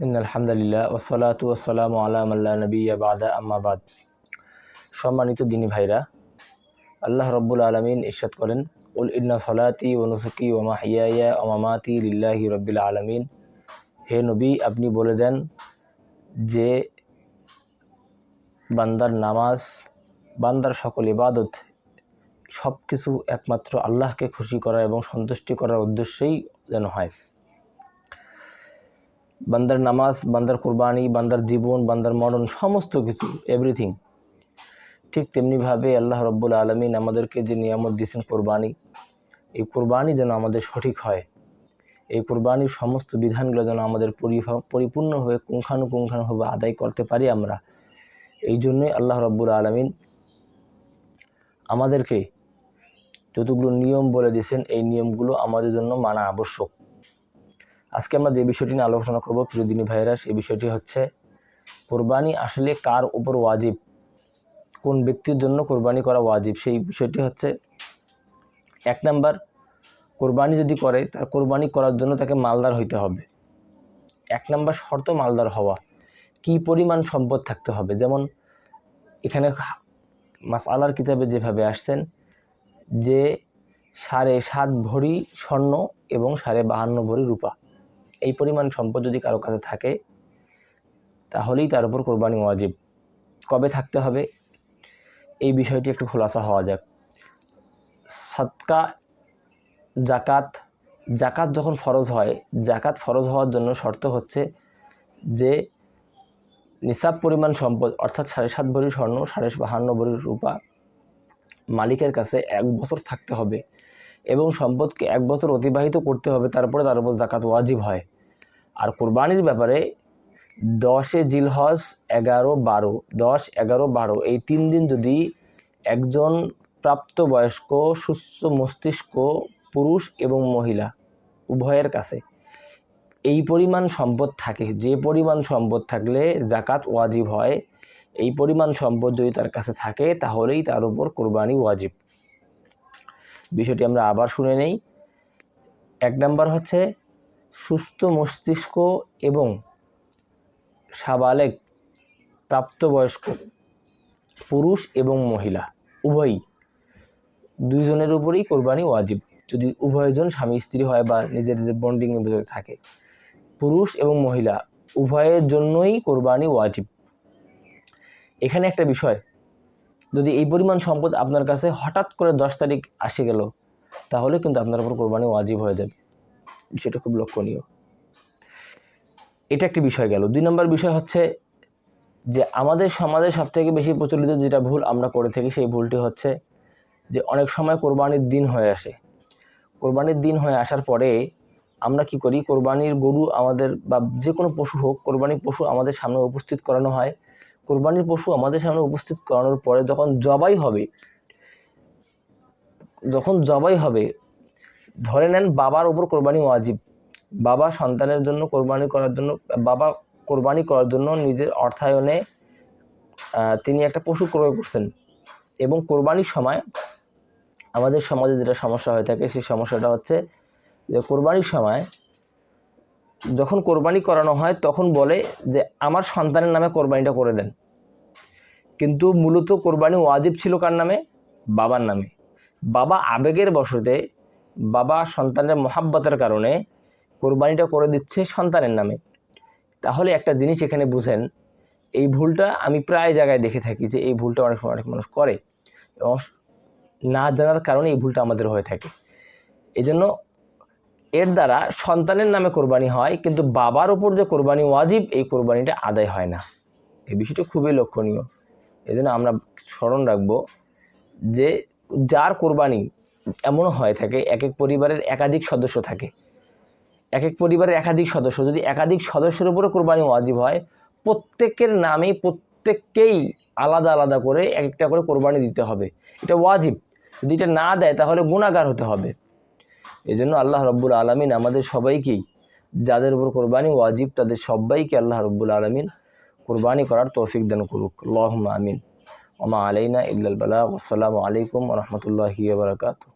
আলহামদুলিল্লাহ ওসলাতু ওসালাম আলাম আল্লাহ নবী বাদা আম্মাবাদ সম্মানিত দিনী ভাইরা, আল্লাহ রব্বুল আলমিন ইরশাদ করেন, উল ইন্না সলাতি ও নুসুকি ওমা হিয়া ওমামাতি লিল্লাহি রব্বিল আলমিন। হে নবী, আপনি বলে দেন যে, বান্দার নামাজ, বান্দার সকল ইবাদত সব কিছু একমাত্র আল্লাহকে খুশি করা এবং সন্তুষ্টি করার উদ্দেশ্যেই যেন হয়। বান্দার নামাজ, বান্দার কোরবানি, বান্দার জীবন, বান্দার মরণ, সমস্ত কিছু এভরিথিং ঠিক তেমনিভাবে আল্লাহ রব্বুল আলমিন আমাদেরকে যে নিয়ামত দিয়েছেন কোরবানি, এই কোরবানি যেন আমাদের সঠিক হয়। এই কোরবানির সমস্ত বিধানগুলো যেন আমাদের পরিপূর্ণভাবে পুঙ্খানুপুঙ্খানুভাবে আদায় করতে পারি আমরা। এই জন্যই আল্লাহ রব্বুল আলমিন আমাদেরকে যতগুলো নিয়ম বলে দিয়েছেন, এই নিয়মগুলো আমাদের জন্য মানা আবশ্যক। আজকে আমরা যে বিষয়টি নিয়ে আলোচনা করব প্রিয়দিনী ভাইরা সেই বিষয়টি হচ্ছে কোরবানি আসলে কার উপর ওয়াজিব? কোন ব্যক্তির জন্য কোরবানি করা ওয়াজিব? সেই বিষয়টি হচ্ছে এক নাম্বার, কোরবানি যদি করে, তার কোরবানি করার জন্য তাকে মালদার হইতে হবে। এক নাম্বার, শর্ত মালদার হওয়া। কি পরিমাণ সম্পদ থাকতে হবে? যেমন এখানে মাস আলার কিতাবে যেভাবে আসছেন, যে সাড়ে সাত ভরি স্বর্ণ এবং সাড়ে বাহান্ন ভরি রূপা। এই পরিমাণ সম্পদ যদি কারও কাছে থাকে, তাহলেই তার উপর কোরবানি ওয়াজিব। কবে থাকতে হবে? এই বিষয়টি একটু খোলাসা হওয়া যাক। সৎকা জাকাত জাকাত যখন ফরজ হয় জাকাত ফরজ হওয়ার জন্য শর্ত হচ্ছে যে নিসাব পরিমাণ সম্পদ, অর্থাৎ সাড়ে সাত ভরি স্বর্ণ, সাড়ে বাহান্ন ভরি রূপা, মালিকের কাছে এক বছর থাকতে হবে এবং সম্পদকে এক বছর অতিবাহিত করতে হবে, তারপরে তার উপর জাকাত ওয়াজিব হয়। আর কোরবানির ব্যাপারে দশে জিলহজ এগারো বারো, দশ এগারো বারো, এই তিন দিন যদি একজন প্রাপ্তবয়স্ক, সুস্থ মস্তিষ্ক, পুরুষ এবং মহিলা উভয়ের কাছে এই পরিমাণ সম্পদ থাকে, যে পরিমাণ সম্পদ থাকলে জাকাত ওয়াজিব হয়, এই পরিমাণ সম্পদ যদি তার কাছে থাকে তাহলেই তার উপর কোরবানি ওয়াজিব। বিষয়টি আমরা আবার শুনে নেই। এক নাম্বার হচ্ছে সুস্থ মস্তিষ্ক এবং সাবালেক প্রাপ্তবয়স্ক পুরুষ এবং মহিলা, উভয়ই দুইজনের উপরেই কোরবানি ওয়াজিব। যদি উভয়জন স্বামী, স্ত্রী হয় বা নিজেদের বন্ডিংয়ের ভিতরে থাকে, পুরুষ এবং মহিলা উভয়ের জন্যই কোরবানি ওয়াজিব। এখানে একটা বিষয়, যদি এই পরিমাণ সম্পদ আপনার কাছে হঠাৎ করে দশ তারিখ আসে গেল, তাহলে কিন্তু আপনার উপর কোরবানি ওয়াজিব হয়ে যাবে। সেটা খুব লক্ষণীয়। এটা একটি বিষয় গেল। দুই নম্বর বিষয় হচ্ছে যে আমাদের সমাজে সবথেকে বেশি প্রচলিত যেটা ভুল আমরা করে থাকি সেই ভুলটি হচ্ছে যে অনেক সময় কোরবানির দিন হয়ে আসে। কোরবানির দিন হয়ে আসার পরে আমরা কি করি, কোরবানির গরু আমাদের বা যে কোনো পশু হোক, কোরবানির পশু আমাদের সামনে উপস্থিত করানো হয়। কোরবানির পশু আমাদের সামনে উপস্থিত করানোর পরে যখন জবাই হবে, যখন জবাই হবে ধরে নেন বাবার উপর কোরবানি ওয়াজিব। বাবা সন্তানের জন্য কোরবানি করার জন্য, বাবা কোরবানি করার জন্য নিজের অর্থায়নে তিনি একটা পশু ক্রয় করছেন। এবং কোরবানির সময় আমাদের সমাজে যেটা সমস্যা হয়ে থাকে, সেই সমস্যাটা হচ্ছে যে কোরবানির সময় যখন কোরবানি করানো হয়, তখন বলে যে, আমার সন্তানের নামে কোরবানিটা করে দেন। কিন্তু মূলত কোরবানি ওয়াজিব ছিল কার নামে? বাবার নামে। বাবা আবেগের বসতে বাবা সন্তানের মহাব্বতের কারণে কোরবানিটা করে দিচ্ছে সন্তানের নামে। তাহলে একটা জিনিস এখানে বুঝেন, এই ভুলটা আমি প্রায় জায়গায় দেখে থাকি যে এই ভুলটা অনেক অনেক মানুষ করে এবং না জানার কারণে এই ভুলটা আমাদের হয়ে থাকে। এই জন্য এর দ্বারা সন্তানের নামে কোরবানি হয়, কিন্তু বাবার উপর যে কোরবানি ওয়াজিব, এই কোরবানিটা আদায় হয় না। এই বিষয়টা খুবই লক্ষণীয়। এই জন্য আমরা স্মরণ রাখব যে যার কোরবানি এমনও হয়ে থাকে এক এক পরিবারের একাধিক সদস্য থাকে। এক এক পরিবারের একাধিক সদস্য, যদি একাধিক সদস্যের উপরে কোরবানি ওয়াজিব হয়, প্রত্যেকের নামে প্রত্যেককেই আলাদা আলাদা করে এক একটা করে কোরবানি দিতে হবে। এটা ওয়াজিব। যদি এটা না দেয়, তাহলে গুণাগার হতে হবে। এই জন্য আল্লাহ রব্বুল আলমিন আমাদের সবাইকেই, যাদের উপর কোরবানি ওয়াজিব, তাদের সবাইকে আল্লাহ রব্বুল আলমিন কোরবানি করার তৌফিক দান করুক। আল্লাহ আমিন। ওমা আলাইনা ইল্লাল বালাগ আসসালামু আলাইকুম রহমতুল্লাহি বারকাতু